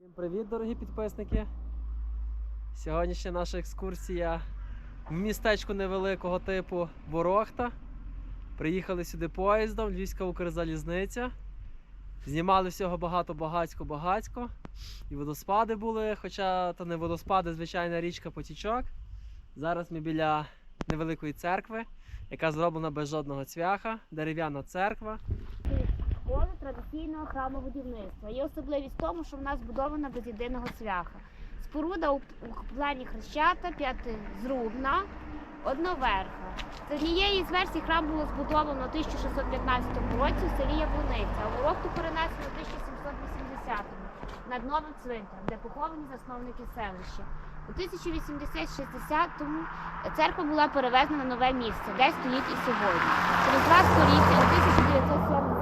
Всім привіт, дорогі підписники! Сьогоднішня наша екскурсія в містечку невеликого типу Ворохта. Приїхали сюди поїздом, Львівська Укрзалізниця. Знімали всього багато багацько-багацько. І водоспади були, хоча то не водоспади, звичайна річка потічок. Зараз ми біля невеликої церкви, яка зроблена без жодного цвяха, дерев'яна церква. Традиційного храмобудівництва. Є особливість в тому, що вона збудована без єдиного цвяха. Споруда у, плані хрещата, п'ятизрубна, одноверха. З однієї з версій храм було збудовано у 1615 році в селі Яблуниця, а Ворохту перенесено у 1780 над новим цвинтарем, де поховані засновники селища. У 1860-му церква була перевезена на нове місце, де стоїть і сьогодні. Через два століття у 1979-му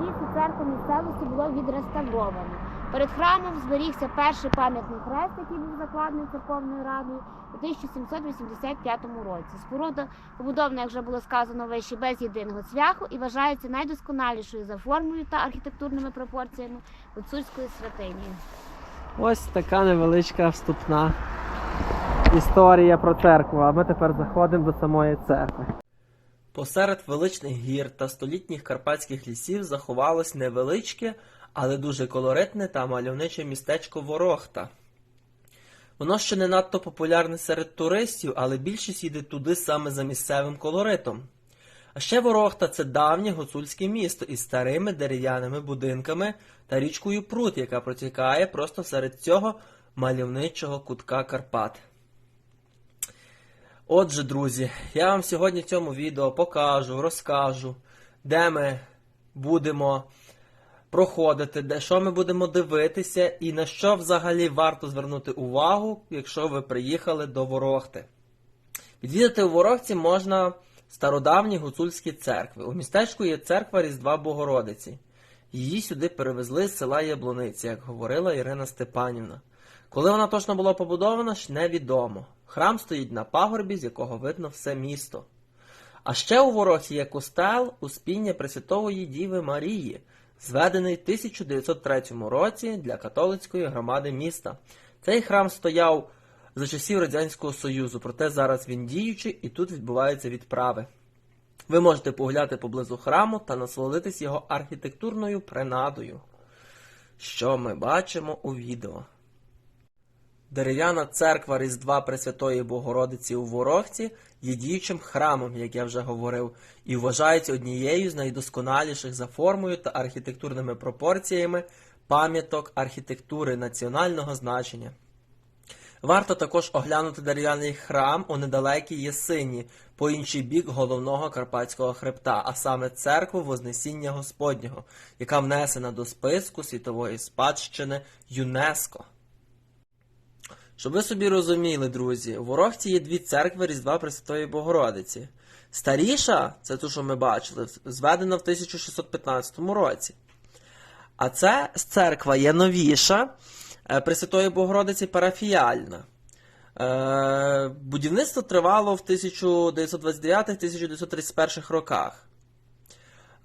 найстарішу церкву місцевості було відреставровано. Перед храмом зберігся перший пам'ятний хрест, який був закладений церковною радою у 1785 році. Споруда побудована, як вже було сказано вище, без єдиного цвяху і вважається найдосконалішою за формою та архітектурними пропорціями гуцульської святині. Ось така невеличка вступна історія про церкву. А ми тепер заходимо до самої церкви. Посеред величних гір та столітніх карпатських лісів заховалось невеличке, але дуже колоритне та мальовниче містечко Ворохта. Воно ще не надто популярне серед туристів, але більшість їде туди саме за місцевим колоритом. А ще Ворохта це давнє гуцульське місто із старими дерев'яними будинками та річкою Прут, яка протікає просто серед цього мальовничого кутка Карпат. Отже, друзі, я вам сьогодні в цьому відео покажу, розкажу, де ми будемо проходити, де що ми будемо дивитися і на що взагалі варто звернути увагу, якщо ви приїхали до Ворохти. Відвідати у Ворохті можна стародавні гуцульські церкви. У містечку є церква Різдва Богородиці. Її сюди перевезли з села Яблуниці, як говорила Ірина Степанівна. Коли вона точно була побудована, ж невідомо. Храм стоїть на пагорбі, з якого видно все місто. А ще у Ворохті є костел Успіння Пресвятої Діви Марії, зведений в 1903 році для католицької громади міста. Цей храм стояв за часів Радянського Союзу, проте зараз він діючий і тут відбуваються відправи. Ви можете погуляти поблизу храму та насолодитись його архітектурною принадою, що ми бачимо у відео. Дерев'яна церква Різдва Пресвятої Богородиці у Ворохті є діючим храмом, як я вже говорив, і вважається однією з найдосконаліших за формою та архітектурними пропорціями пам'яток архітектури національного значення. Варто також оглянути дерев'яний храм у недалекій Єсині, по інший бік головного Карпатського хребта, а саме церкву Вознесіння Господнього, яка внесена до списку світової спадщини ЮНЕСКО. Щоб ви собі розуміли, друзі, у Ворохті є дві церкви Різдва Пресвятої Богородиці. Старіша, це ту, що ми бачили, зведена в 1615 році. А це церква є новіша е, Пресвятої Богородиці парафіяльна. Е, Будівництво тривало в 1929-1931 роках.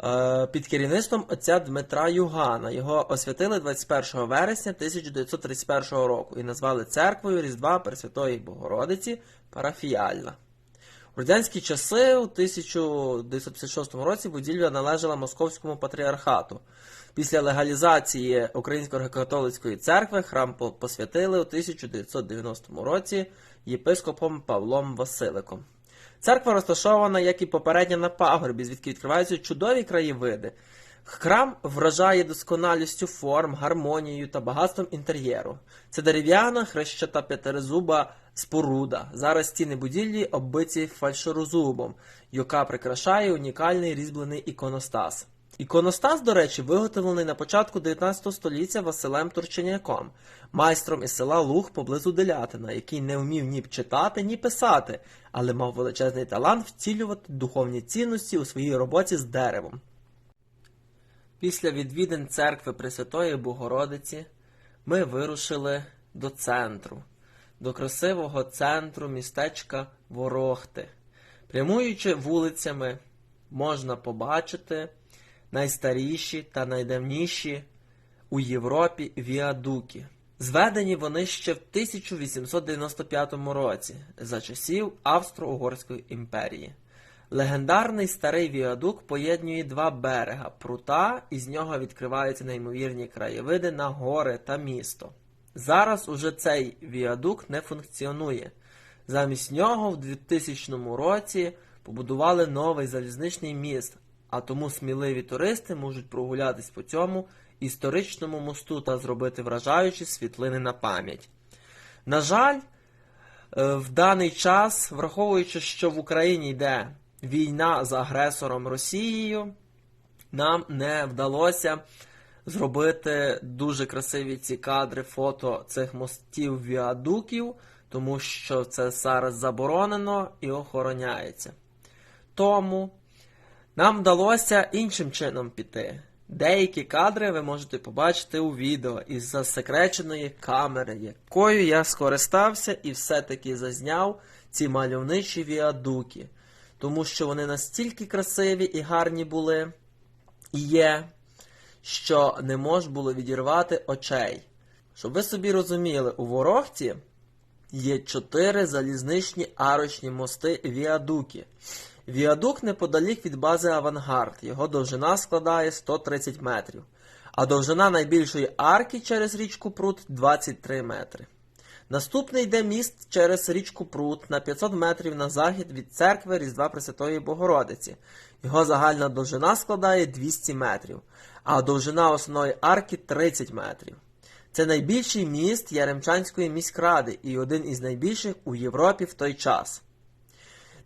Е, Під керівництвом отця Дмитра Югана. Його освятили 21 вересня 1931 року і назвали церквою Різдва Пресвятої Богородиці парафіяльна. У радянські часи у 1956 році будівля належала Московському патріархату. Після легалізації Української греко-католицької церкви храм посвятили у 1990 році єпископом Павлом Василиком. Церква розташована, як і попередня, на пагорбі, звідки відкриваються чудові краєвиди. Храм вражає досконалістю форм, гармонією та багатством інтер'єру. Це дерев'яна хрещата п'ятиризуба споруда. Зараз стіни будівлі оббиті фальшорозубом, яка прикрашає унікальний різьблений іконостас. Іконостас, до речі, виготовлений на початку 19 століття Василем Турченяком, майстром із села Луг поблизу Делятина, який не вмів ні читати, ні писати, але мав величезний талант втілювати духовні цінності у своїй роботі з деревом. Після відвідин церкви Пресвятої Богородиці ми вирушили до центру, до красивого центру містечка Ворохти. Прямуючи вулицями, можна побачити найстаріші та найдавніші у Європі віадуки. Зведені вони ще в 1895 році за часів Австро-Угорської імперії. Легендарний старий віадук поєднує два берега прута, і з нього відкриваються неймовірні краєвиди на гори та місто. Зараз уже цей віадук не функціонує. Замість нього в 2000 році побудували новий залізничний міст, а тому сміливі туристи можуть прогулятись по цьому історичному мосту та зробити вражаючі світлини на пам'ять. На жаль, е, в даний час, враховуючи, що в Україні йде війна з агресором Росією, нам не вдалося зробити дуже красиві ці кадри фото цих мостів віадуків, тому що це зараз заборонено і охороняється. Тому нам вдалося іншим чином піти. Деякі кадри ви можете побачити у відео із засекреченої камери, якою я скористався і все-таки зазняв ці мальовничі віадуки, тому що вони настільки красиві і гарні були і є, що не мож було відірвати очей. Щоб ви собі розуміли, у Ворохті є чотири залізничні арочні мости віадуки. Віадук неподалік від бази Авангард. Його довжина складає 130 метрів, а довжина найбільшої арки через річку Прут 23 метри. Наступний йде міст через річку Прут на 500 метрів на захід від церкви Різдва Пресвятої Богородиці. Його загальна довжина складає 200 метрів, а довжина основної арки 30 метрів. Це найбільший міст Яремчанської міськради і один із найбільших у Європі в той час.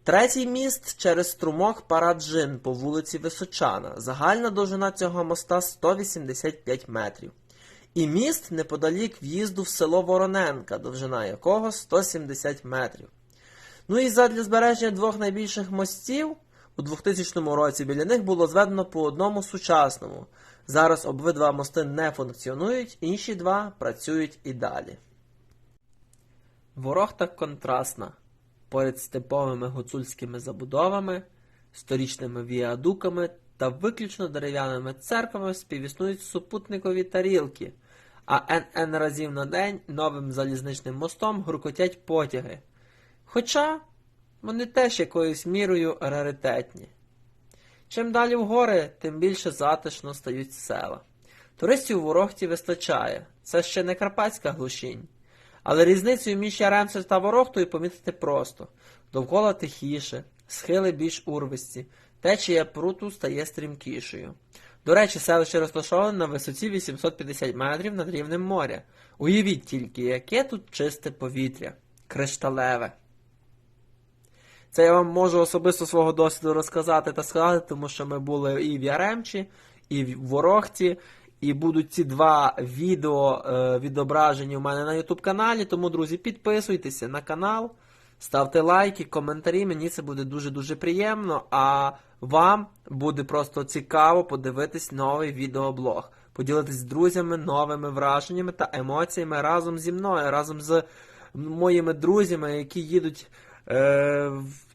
Третій міст через струмок Параджин по вулиці Височана. Загальна довжина цього моста 185 метрів. І міст неподалік в'їзду в село Вороненка, довжина якого 170 метрів. Ну і задля збереження двох найбільших мостів у 2000 році біля них було зведено по одному сучасному. Зараз обидва мости не функціонують, інші два працюють і далі. Ворохта контрастна. Поряд з типовими гуцульськими забудовами, сторічними віадуками та виключно дерев'яними церквами співіснують супутникові тарілки, а НН разів на день новим залізничним мостом гуркотять потяги. Хоча вони теж якоюсь мірою раритетні. Чим далі в гори, тим більше затишно стають села. Туристів у Ворохті вистачає. Це ще не карпатська глушінь. Але різницю між Яремцем та Ворохтою помітити просто. Довкола тихіше, схили більш урвисті, течія пруту стає стрімкішою. До речі, селище розташоване на висоті 850 метрів над рівнем моря. Уявіть тільки, яке тут чисте повітря, кришталеве. Це я вам можу особисто свого досвіду розказати та сказати, тому що ми були і в Яремчі, і в Ворохті, і будуть ці два відео е, відображені у мене на YouTube каналі. Тому, друзі, підписуйтеся на канал, ставте лайки, коментарі. Мені це буде дуже-дуже приємно. А вам буде просто цікаво подивитись новий відеоблог, поділитись з друзями новими враженнями та емоціями разом зі мною, разом з моїми друзями, які їдуть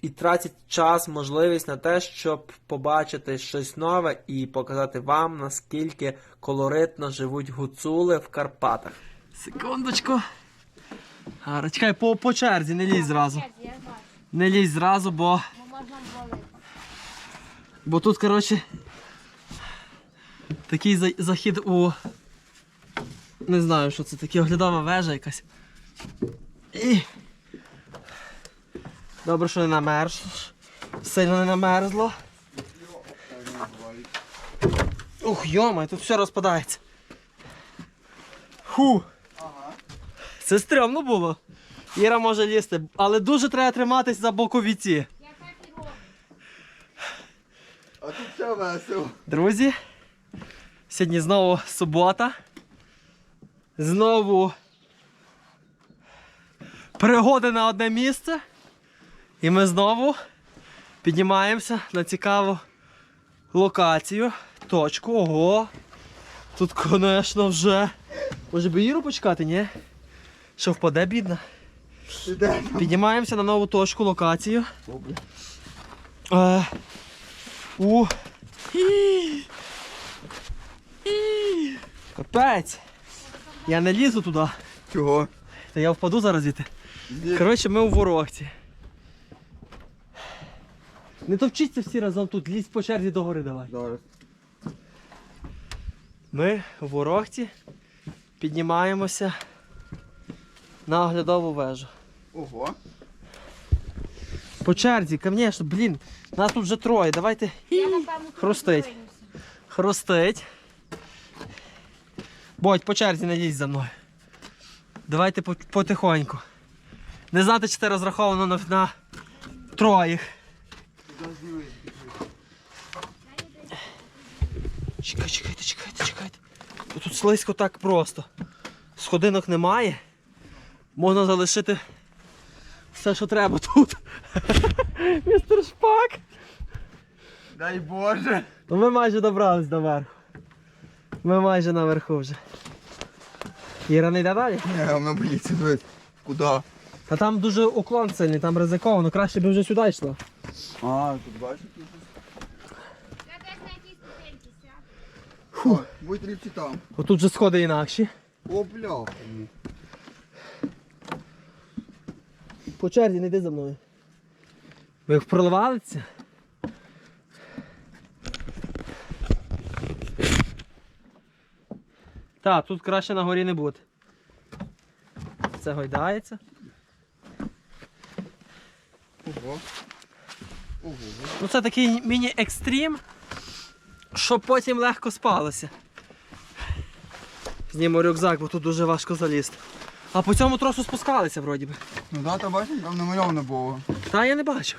і тратять час, можливість на те, щоб побачити щось нове і показати вам, наскільки колоритно живуть гуцули в Карпатах. Секундочку. Гара, чекай, по, по черзі, не лізь зразу. Не лізь зразу, бо, бо бо тут, коротше, такий за- захід у. Не знаю, що це таке, оглядова вежа якась. І... Добре, що не намерз. Сильно не намерзло. Ух, йома, тут все розпадається. Ху. Це стрьомно було. Іра може лізти, але дуже треба триматись за боковіці. Я так і. А тут все весело. Друзі, сьогодні знову субота. Знову пригоди на одне місце. І ми знову піднімаємося на цікаву локацію. Точку. Ого. Тут, звісно, вже. Може би Іру почекати, ні? Що впаде, бідна. Піднімаємося на нову точку, локацію. Е, у. І. І. Капець. Я не лізу туди. Чого? Та я впаду зараз звідти. Коротше, ми у ворогці. Не товчіться всі разом тут, лізь по черзі до гори давай. Зараз. Ми у ворогці піднімаємося на оглядову вежу. Ого. По черзі, звісно, блін, нас тут вже троє. Давайте Я, напевно, Хрустить. хрустить. Бодь, по черзі не лізь за мною. Давайте потихоньку. Не знати, чи це розраховано на, на троїх. Чекай, чекайте, чекайте, чекайте. Тут слизько так просто. Сходинок немає. Можна залишити все, що треба тут. Містер Шпак. Дай Боже. Ну ми майже добрались до верху. Ми майже наверху вже. Іра не йде далі? Ні, вона боїться. Куди? Та там дуже уклон сильний, там ризиковано, краще би вже сюди йшла. А, тут сяду. О, будь ліпці там. Отут вже сходи інакші. О, бля. По черзі не йди за мною. Ви проливалися? Так, тут краще на горі не бути. Це гойдається. Ого. Ну це такий міні-екстрім, щоб потім легко спалося. Зніму рюкзак, бо тут дуже важко залізти. А по цьому тросу спускалися вроді би. Ну да, та бачиш, там намальовано було. Та я не бачив.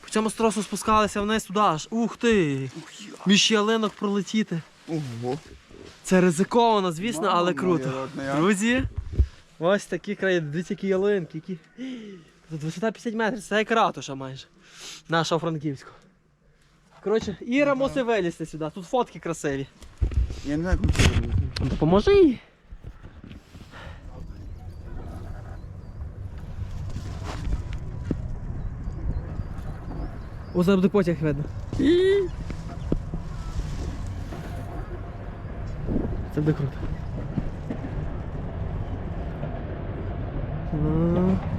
По цьому тросу спускалися вниз туди аж. Ух ти! Між ялинок пролетіти. Ого. Це ризиковано, звісно, Мама але круто. родна. Друзі, ось такі краї, дивіться, які ялинки, які. Висота 50 метрів, це як ратуша майже. Наша Франківська. Коротше, Іра мусить вилізти сюди, тут фотки красиві. Я не знаю, куди це робити. Допоможи їй. О, зараз буде потяг видно. І. Це буде круто. А.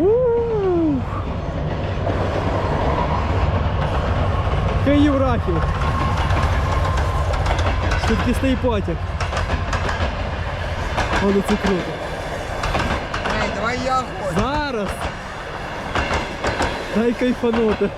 Ух. Київ Рахів. Швидкісний потяг. Ну це круто. Ей, давай я. Зараз. Дай кайфанути.